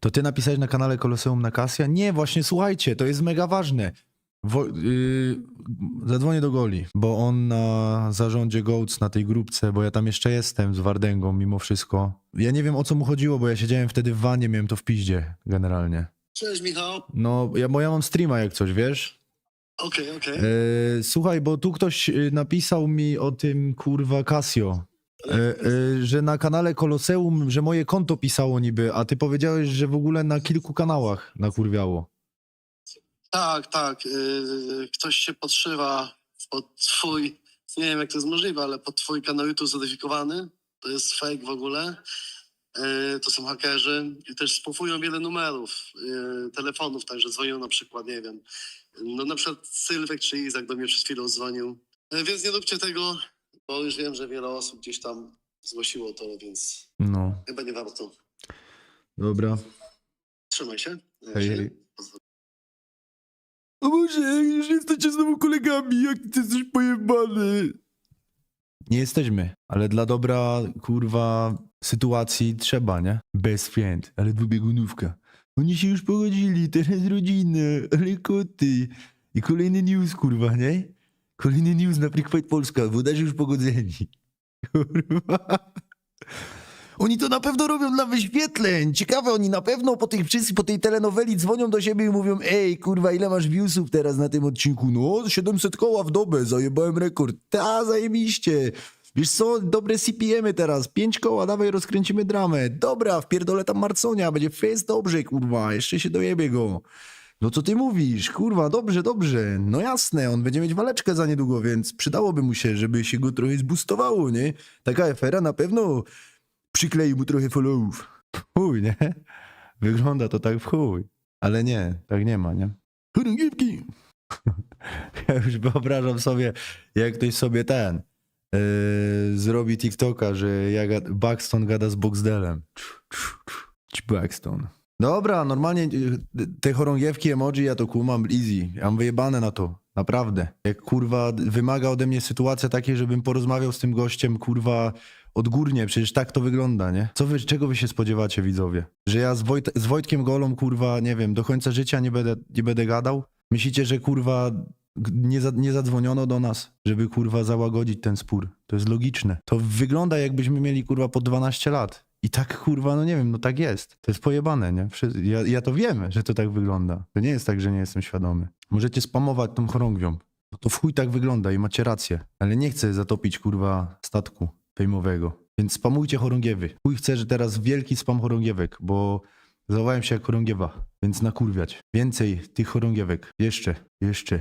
To ty napisałeś na kanale Koloseum na Kasia? Nie, właśnie słuchajcie, to jest mega ważne. Wo- yy, zadzwonię do Goli, bo on na zarządzie Goats na tej grupce, bo ja tam jeszcze jestem z Wardęgą mimo wszystko. Ja nie wiem o co mu chodziło, bo ja siedziałem wtedy w wanie, miałem to w piździe generalnie. Cześć Michał. No, ja, bo ja mam streama jak coś, wiesz? Okej, okej. E, słuchaj, bo tu ktoś y, napisał mi o tym kurwa Casio. E, e, że na kanale Koloseum, że moje konto pisało niby, a ty powiedziałeś, że w ogóle na kilku kanałach nakurwiało. Tak, tak. Yy, ktoś się podszywa pod twój, nie wiem jak to jest możliwe, ale pod twój kanał YouTube zodyfikowany. To jest fake w ogóle. To są hakerzy i też spofują wiele numerów, telefonów, także dzwonią na przykład, nie wiem, no na przykład Sylwek czy Izak do mnie przed chwilą dzwonił. Więc nie róbcie tego, bo już wiem, że wiele osób gdzieś tam zgłosiło to, więc No, chyba nie warto. dobra. Trzymaj się. Hej, hej. O Boże, już jesteście znowu kolegami, jak ty jesteś pojebany. Nie jesteśmy, ale dla dobra, kurwa, sytuacji trzeba, nie? Best friend, ale dwubiegunówka. Oni się już pogodzili, teraz rodzina, ale koty. I kolejny news, kurwa, nie? Kolejny news na Freak Fight Polska, włodarze już pogodzeni. Kurwa. Oni to na pewno robią dla wyświetleń. Ciekawe, oni na pewno po, tych, po tej telenoweli dzwonią do siebie i mówią ej, kurwa, ile masz viewsów teraz na tym odcinku? No, 700 koła w dobę, zajebałem rekord. Ta, zajebiście. Wiesz co, dobre CPM-y teraz, 5 koła, dawaj, rozkręcimy dramę. Dobra, wpierdolę tam Marconia, będzie face dobrze, kurwa, jeszcze się dojebie go. No co ty mówisz? Kurwa, dobrze, dobrze. No jasne, on będzie mieć waleczkę za niedługo, więc przydałoby mu się, żeby się go trochę zboostowało, nie? Taka afera na pewno przykleił mu trochę followów. Chuj, nie? Wygląda to tak w chuj. Ale nie, tak nie ma, nie? Chorągiewki! Ja już wyobrażam sobie, jak ktoś sobie ten yy, zrobi TikToka, że ja Buxton gada z Boxdelem. Ci Buxton. Dobra, normalnie y, te chorągiewki, emoji, ja to kumam easy. Ja mam wyjebane na to. Naprawdę. Jak kurwa wymaga ode mnie sytuacja takiej, żebym porozmawiał z tym gościem, kurwa, odgórnie, przecież tak to wygląda, nie? Co wy, czego wy się spodziewacie, widzowie? Że ja z, Wojt z Wojtkiem Golą, kurwa, nie wiem, do końca życia nie będę, nie będę gadał? Myślicie, że kurwa nie, za, nie zadzwoniono do nas, żeby kurwa załagodzić ten spór? To jest logiczne. To wygląda jakbyśmy mieli kurwa po 12 lat. I tak kurwa, no nie wiem, no tak jest. To jest pojebane, nie? Ja, ja to wiem, że to tak wygląda. To nie jest tak, że nie jestem świadomy. Możecie spamować tą chorągwią. Bo to w chuj tak wygląda i macie rację. Ale nie chcę zatopić kurwa statku fejmowego. Więc spamujcie chorągiewy. Chuj chcę, że teraz wielki spam chorągiewek, bo zachowałem się jak chorągiewa. Więc nakurwiać. Więcej tych chorągiewek. Jeszcze, jeszcze.